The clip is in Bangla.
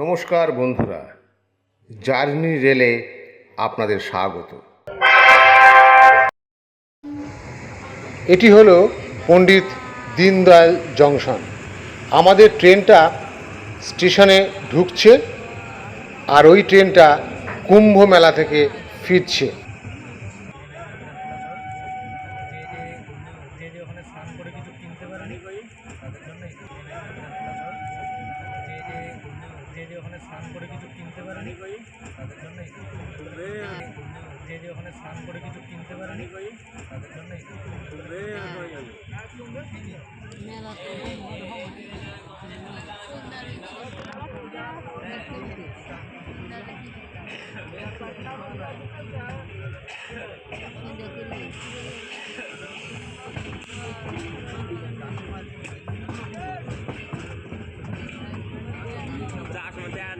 নমস্কার বন্ধুরা, জার্নি রেলে আপনাদের স্বাগত। এটি হলো পণ্ডিত দীনদয়াল জংশন। আমাদের ট্রেনটা স্টেশনে ঢুকছে আর ওই ট্রেনটা কুম্ভ মেলা থেকে ফিরছে। স্নান করে কিছু কিনতে পারেনি। তাদের জন্য যে যে যে যে ওখানে স্নান করে কিছু কিনতে পারেনি, তাদের জন্য যে যে ওখানে স্নান করে কিছু কিনতে পারেনি, তাদের জন্য